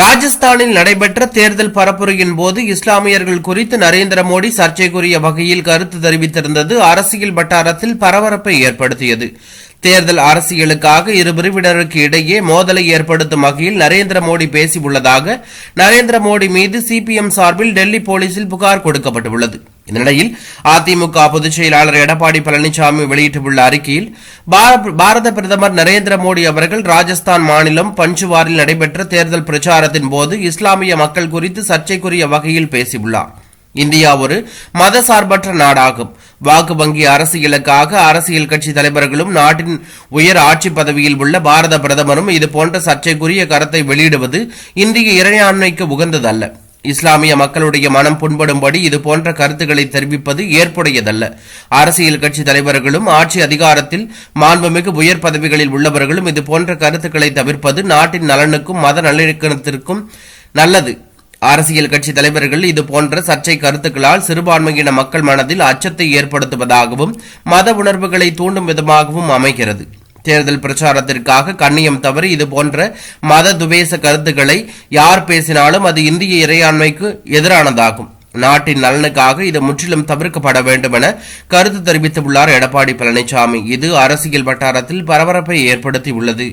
ராஜஸ்தானில் நடைபெற்ற தேர்தல் பரப்புரையின் போது இஸ்லாமியர்கள் குறித்து நரேந்திர மோடி சர்ச்சைக்குரிய வகையில் கருத்து தெரிவித்திருந்தது. அரசியல் வட்டாரத்தில் பரபரப்பை ஏற்படுத்தியது. தேர்தல் அரசியலுக்காக இரு பிரிவினருக்கு இடையே மோதலை ஏற்படுத்தும் வகையில் நரேந்திர மோடி பேசியுள்ளதாக நரேந்திர மோடி மீது சிபிஎம் சார்பில் டெல்லி போலீசில் புகார் கொடுக்கப்பட்டுள்ளது. இந்நிலையில் அதிமுக பொதுச் செயலாளர் எடப்பாடி பழனிசாமி வெளியிட்டுள்ள அறிக்கையில் பார- பாரத பிரதமர் நரேந்திர மோடி அவர்கள் ராஜஸ்தான் மாநிலம் பஞ்சுவாரில் நடைபெற்ற தேர்தல் பிரச்சாரத்தின் போது இஸ்லாமிய மக்கள் குறித்து சர்ச்சைக்குரிய வகையில் பேசியுள்ளார். இந்தியா ஒரு மதசார்பற்ற நாடாகும். வாக்கு வங்கி அரசியலுக்காக அரசியல் கட்சி தலைவர்களும் நாட்டின் உயர் ஆட்சி பதவியில் உள்ள பாரத பிரதமரும் இது போன்ற சர்ச்சைக்குரிய கருத்தை வெளியிடுவது இந்திய இறையாண்மைக்கு உகந்ததல்ல. இஸ்லாமிய மக்களுடைய மனம் புண்படும்படி இது போன்ற கருத்துக்களை தெரிவிப்பது ஏற்புடையதல்ல. அரசியல் கட்சி தலைவர்களும் ஆட்சி அதிகாரத்தில் மாண்புமிகு உயர் பதவிகளில் உள்ளவர்களும் இது போன்ற கருத்துக்களை தவிர்ப்பது நாட்டின் நலனுக்கும் மத நல்லிணக்கத்திற்கும் நல்லது. அரசியல் கட்சி தலைவர்கள் இது போன்ற சர்ச்சை கருத்துக்களால் சிறுபான்மையின மக்கள் மனதில் அச்சத்தை ஏற்படுத்துவதாகவும் மத உணர்வுகளை தூண்டும் விதமாகவும் அமைகிறது. தேர்தல் பிரச்சாரத்திற்காக கண்ணியம் தவறி இது போன்ற மத துவேச கருத்துக்களை யார் பேசினாலும் அது இந்திய இறையாண்மைக்கு எதிரானதாகும். நாட்டின் நலனுக்காக இது முற்றிலும் தவிர்க்கப்பட வேண்டும் என கருத்து தெரிவித்துள்ளார் எடப்பாடி பழனிசாமி. இது அரசியல் வட்டாரத்தில் பரபரப்பை ஏற்படுத்தியுள்ளது.